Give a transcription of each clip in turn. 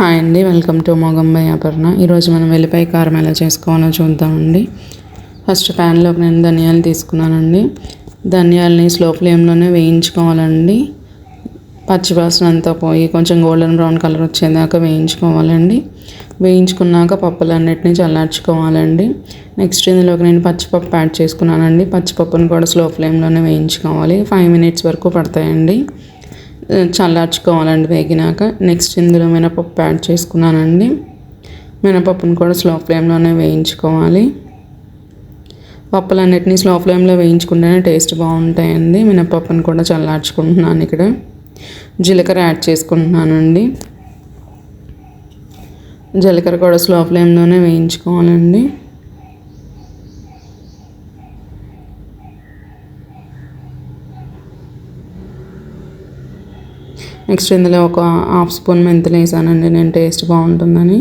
Hi అండి welcome to మొగంబై Aparna. ఈరోజు మనం వెల్లిపాయ కారం ఎలా చేసుకోవాలో చూద్దామండి ఫస్ట్ ప్యాన్లోకి నేను ధనియాలు తీసుకున్నానండి. ధనియాలని స్లో ఫ్లేమ్లోనే వేయించుకోవాలండి. పచ్చివాసన అంతా పోయి కొంచెం గోల్డెన్ బ్రౌన్ కలర్ వచ్చేదాకా వేయించుకోవాలండి. వేయించుకున్నాక పప్పులన్నిటిని చల్లార్చుకోవాలండి. నెక్స్ట్ ఇందులోకి నేను పచ్చిపప్పు యాడ్ చేసుకున్నానండి. పచ్చిపప్పును కూడా స్లో ఫ్లేమ్లోనే వేయించుకోవాలి. ఫైవ్ మినిట్స్ వరకు పడతాయండి. చల్లార్చుకోవాలండి వేగినాక. నెక్స్ట్ ఇందులో మినపప్పు యాడ్ చేసుకున్నానండి. మినపప్పును కూడా స్లో ఫ్లేమ్లోనే వేయించుకోవాలి. పప్పులన్నిటినీ స్లో ఫ్లేమ్లో వేయించుకుంటేనే టేస్ట్ బాగుంటాయండి. మినపప్పును కూడా చల్లార్చుకుంటున్నాను ఇక్కడ. జీలకర్ర యాడ్ చేసుకుంటున్నానండి. జీలకర్ర కూడా స్లో ఫ్లేమ్లోనే వేయించుకోవాలండి. నెక్స్ట్ ఇందులో ఒక హాఫ్ స్పూన్ మెంతులు వేసానండి నేను టేస్ట్ బాగుంటుందని.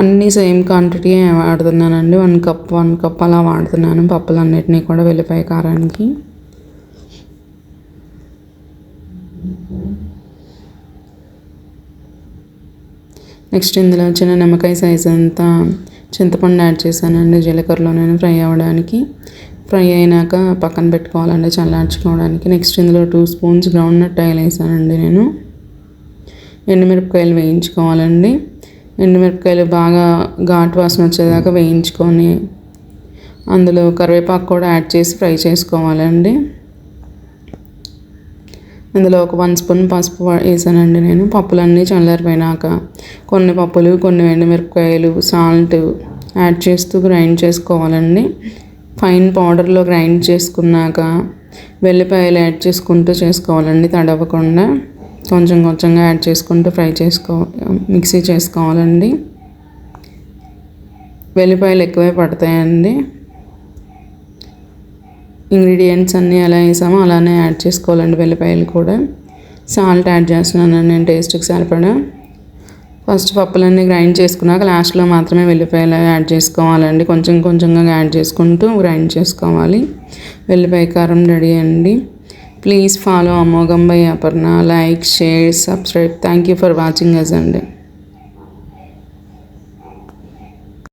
అన్నీ సేమ్ క్వాంటిటీ వాడుతున్నానండి. వన్ కప్ వన్ కప్ అలా వాడుతున్నాను. పప్పులన్నిటినీ కూడా వెళ్ళిపోయి కారానికి. నెక్స్ట్ ఇందులో చిన్న నిమ్మకాయ సైజ్ అంతా చింతపండు యాడ్ చేశానండి జీలకర్రలో నేను ఫ్రై అవ్వడానికి. ఫ్రై అయినాక పక్కన పెట్టుకోవాలండి చల్లార్చుకోవడానికి. నెక్స్ట్ ఇందులో two spoons groundnut oil వేసానండి నేను. ఎండుమిరపకాయలు వేయించుకోవాలండి. ఎండుమిరపకాయలు బాగా ఘాటు వాసన వచ్చేదాకా వేయించుకొని అందులో కరివేపాకు కూడా యాడ్ చేసి ఫ్రై చేసుకోవాలండి. ఇందులో ఒక వన్ స్పూన్ పసుపు వేసానండి నేను. పప్పులన్నీ చల్లారిపోయినాక కొన్ని పప్పులు కొన్ని ఎండుమిరపకాయలు సాల్ట్ యాడ్ చేస్తూ గ్రైండ్ చేసుకోవాలండి. ఫైన్ పౌడర్లో గ్రైండ్ చేసుకున్నాక వెల్లిపాయలు యాడ్ చేసుకుంటూ చేసుకోవాలండి తడవకుండా. కొంచెం కొంచెంగా యాడ్ చేసుకుంటూ ఫ్రై చేసుకో మిక్సీ చేసుకోవాలండి. వెల్లిపాయలు ఎక్కువే పడతాయండి. ఇంగ్రీడియంట్స్ అన్నీ ఎలా వేసామో అలానే యాడ్ చేసుకోవాలండి వెల్లిపాయలు కూడా. సాల్ట్ యాడ్ చేస్తున్నాను నేను టేస్ట్కి సరిపడా. ఫస్ట్ పప్పులన్నీ గ్రైండ్ చేసుకున్నాక లాస్ట్లో మాత్రమే వెల్లిపాయలు యాడ్ చేసుకోవాలండి. కొంచెం కొంచెంగా యాడ్ చేసుకుంటూ గ్రైండ్ చేసుకోవాలి. వెల్లిపాయ కారం రెడీ అండి. ప్లీజ్ ఫాలో అమోఘం by Aparna. Like share subscribe. Thank you for watching us అండి.